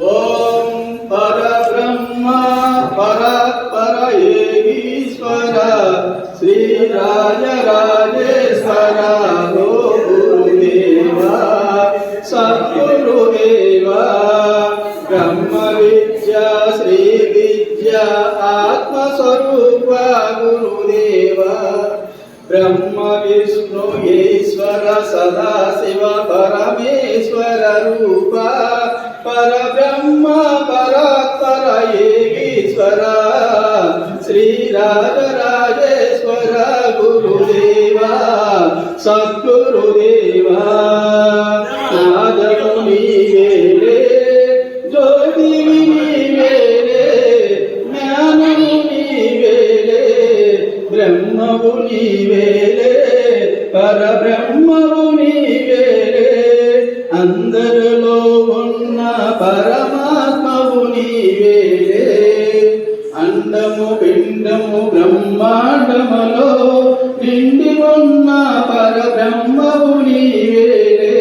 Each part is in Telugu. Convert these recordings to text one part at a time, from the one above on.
ఓం పరబ్రహ్మ పరత్పర ఈశ్వర శ్రీ రాజరాజేశ్వర గురుదేవ సద్గురుదేవ బ్రహ్మ విద్య శ్రీ విద్య ఆత్మస్వరూప గురుదేవ బ్రహ్మ విష్ణు ఈశ్వర సదా శివ పరమేశ్వర రూపా पर ब्रह्म पर श्रीरागराजेश्वर गुरुदेवा श्री राज मेरे ज्योतिमुनि मेरे ज्ञानमुनि मेरे ब्रह्ममुनि मेरे अंदर लो పరమాత్మవు నీవేలే అండము పిండము బ్రహ్మాండములో నిండి ఉన్న పరబ్రహ్మవు నీవేలే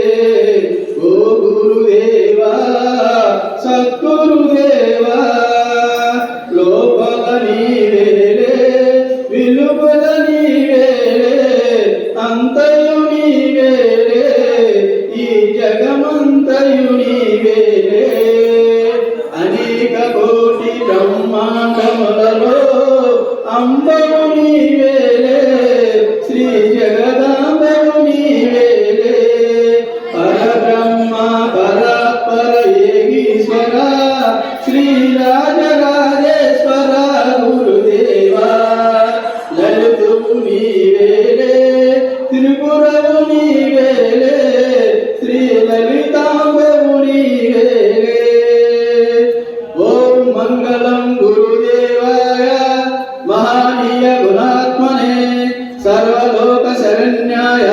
ఓ గురుదేవా సద్గురుదేవా లోపల నీవేలే విలుపల నీవేలే అంతయు అంబయు నీవేలే శ్రీ జగదాంబయు నీవేలే పరబ్రహ్మ పరాత్పర ఏగీశ్వర శ్రీ రాజరాజేశ్వర గురుదేవా. లలితువు నీవేలే త్రిపురవు నీవేలే శ్రీ లలితాంబవు నీవేలే ఓం మంగళం గురుదే सर्वलोकशरण्याय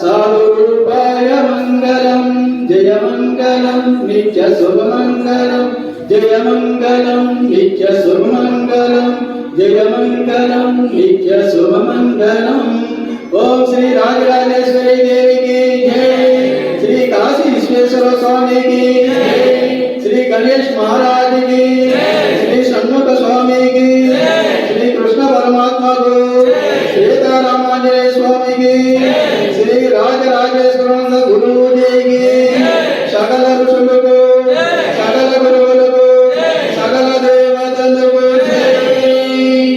साधुरूपाय मङ्गलं जय मङ्गलं नित्य सुमङ्गलं जय मङ्गलं नित्य सुमङ्गलं जय मङ्गलं नित्य मंगलम ओम श्री राजराजेश्वरी देवी की जय। श्री काशी विश्वेश्वर स्वामी की जय। श्री गणेश महाराज की जय। श्री षण्मुख स्वामी